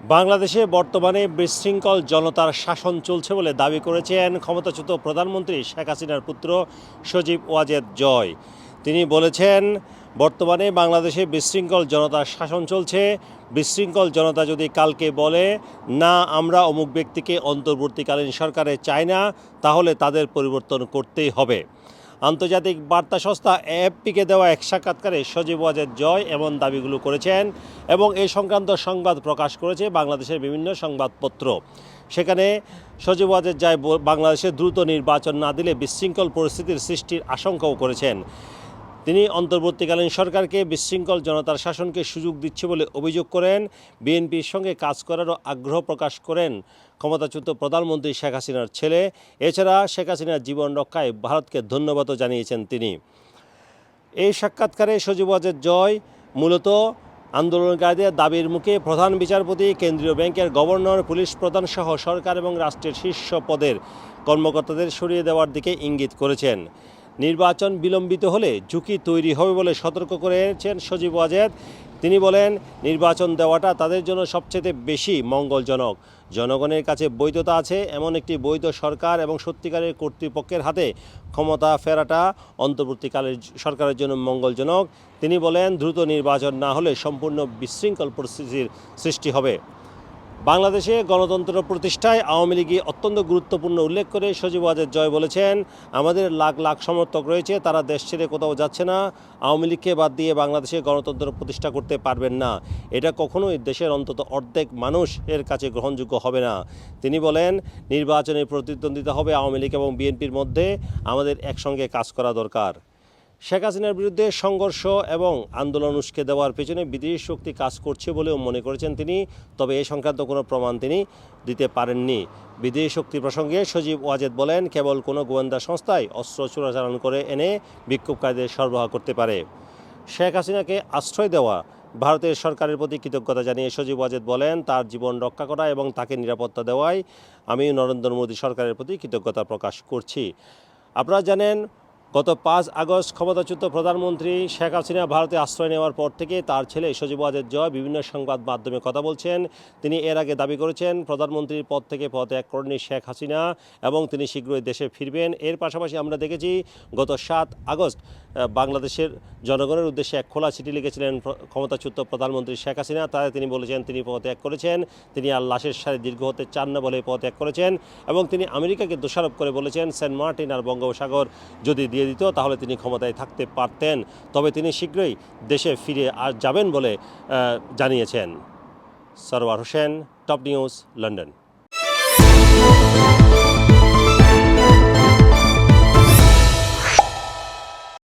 বাংলাদেশে বর্তমানে বিশৃঙ্খল জনতার শাসন চলছে বলে দাবি করেছেন ক্ষমতাচ্যুত প্রধানমন্ত্রী শেখ হাসিনার পুত্র সজীব ওয়াজেদ জয়। তিনি বলেছেন, বর্তমানে বাংলাদেশে বিশৃঙ্খল জনতার শাসন চলছে। বিশৃঙ্খল জনতা যদি কালকে বলে, না, আমরা অমুক ব্যক্তিকে অন্তর্বর্তীকালীন সরকারে চাই না, তাহলে তাদের পরিবর্তন করতেই হবে। আন্তর্জাতিক বার্তা সংস্থা এএফপিকে দেওয়া এক সাক্ষাৎকারে সজীব ওয়াজেদ জয় এমন দাবিগুলো করেছেন এবং এই সংক্রান্ত সংবাদ প্রকাশ করেছে বাংলাদেশের বিভিন্ন সংবাদপত্র। সেখানে সজীব ওয়াজেদ জয় বাংলাদেশে দ্রুত নির্বাচন না দিলে বিশৃঙ্খল পরিস্থিতির সৃষ্টির আশঙ্কাও করেছেন। তিনি অন্তর্বর্তীকালীন সরকারকে বিশৃঙ্খল জনতার শাসনকে সুযোগ দিচ্ছে বলে অভিযোগ করেন। বিএনপির সঙ্গে কাজ করারও আগ্রহ প্রকাশ করেন ক্ষমতাচ্যুত প্রধানমন্ত্রী শেখ হাসিনার ছেলে। এছাড়া শেখ হাসিনার জীবন রক্ষায় ভারতকে ধন্যবাদও জানিয়েছেন তিনি। এই সাক্ষাৎকারে সজীব ওয়াজেদ জয়, মূলত আন্দোলনকারীদের দাবির মুখে প্রধান বিচারপতি, কেন্দ্রীয় ব্যাংকের গভর্নর, পুলিশ প্রধান সহ সরকার এবং রাষ্ট্রের শীর্ষ পদের কর্মকর্তাদের সরিয়ে দেওয়ার দিকে ইঙ্গিত করেছেন। নির্বাচন বিলম্বিত হলে ঝুঁকি তৈরি হবে বলে সতর্ক করেছেন সজীব ওয়াজেদ। তিনি বলেন, নির্বাচন দেওয়াটা তাদের জন্য সবচেয়ে বেশি মঙ্গলজনক। জনগণের কাছে বৈধতা আছে, এমন একটি বৈধ সরকার এবং সত্যিকারের কর্তৃপক্ষের হাতে ক্ষমতা ফেরাটা অন্তর্বর্তীকালের সরকারের জন্য মঙ্গলজনক। তিনি বলেন, দ্রুত নির্বাচন না হলে সম্পূর্ণ বিশৃঙ্খল পরিস্থিতির সৃষ্টি হবে। বাংলাদেশে গণতন্ত্র প্রতিষ্ঠায় আওয়ামী লীগই অত্যন্ত গুরুত্বপূর্ণ উল্লেখ করে সজীব ওয়াজেদ জয় বলেছেন, আমাদের লাখ লাখ সমর্থক রয়েছে, তারা দেশ ছেড়ে কোথাও যাচ্ছে না। আওয়ামী লীগকে বাদ দিয়ে বাংলাদেশে গণতন্ত্র প্রতিষ্ঠা করতে পারবেন না। এটা কখনোই দেশের অন্তত অর্ধেক মানুষের কাছে গ্রহণযোগ্য হবে না। তিনি বলেন নির্বাচনে প্রতিদ্বন্দ্বিতা হবে আওয়ামী লীগ এবং বিএনপির মধ্যে। আমাদের একসঙ্গে কাজ করা দরকার। শেখ হাসিনার বিরুদ্ধে সংঘর্ষ এবং আন্দোলন উস্কে দেওয়ার পেছনে বিদেশি শক্তি কাজ করছে বলেও মনে করেছেন তিনি। তবে এই সংক্রান্ত কোনো প্রমাণ তিনি দিতে পারেননি। বিদেশি শক্তি প্রসঙ্গে সজীব ওয়াজেদ বলেন, কেবল কোনো গোয়েন্দা সংস্থাই অস্ত্র চোরাচালান করে এনে বিক্ষোভকারীদের সরবরাহ করতে পারে। শেখ হাসিনাকে আশ্রয় দেওয়া ভারতের সরকারের প্রতি কৃতজ্ঞতা জানিয়ে সজীব ওয়াজেদ বলেন, তার জীবন রক্ষা করা এবং তাকে নিরাপত্তা দেওয়ায় আমি নরেন্দ্র মোদী সরকারের প্রতি কৃতজ্ঞতা প্রকাশ করছি। আপনারা জানেন গত পাঁচ আগস্ট ক্ষমতাচ্যুত প্রধানমন্ত্রী শেখ হাসিনা ভারতে আশ্রয় নেওয়ার পর থেকে তার ছেলে সজীব ওয়াজেদ জয় বিভিন্ন সংবাদ মাধ্যমে কথা বলছেন। তিনি এর আগে দাবি করেছেন, প্রধানমন্ত্রীর পদ থেকে পদত্যাগ করেননি শেখ হাসিনা এবং তিনি শীঘ্রই দেশে ফিরবেন। এর পাশাপাশি আমরা দেখেছি, গত সাত আগস্ট বাংলাদেশের জনগণের উদ্দেশ্যে এক খোলা চিঠি লিখেছিলেন ক্ষমতাচ্যুত প্রধানমন্ত্রী শেখ হাসিনা। তাতে তিনি বলেছেন, তিনি পদত্যাগ করেছেন। তিনি আর লাশের সারি দীর্ঘ হতে চান না বলে পদত্যাগ করেছেন এবং তিনি আমেরিকাকে দোষারোপ করে বলেছেন, সেন্ট মার্টিন আর বঙ্গোপসাগর যদি দিয়ে দিত, তাহলে তিনি ক্ষমতায় থাকতে পারতেন। তবে তিনি শীঘ্রই দেশে ফিরে আর যাবেন বলে জানিয়েছেন। Sarwar Hossain, top news, London.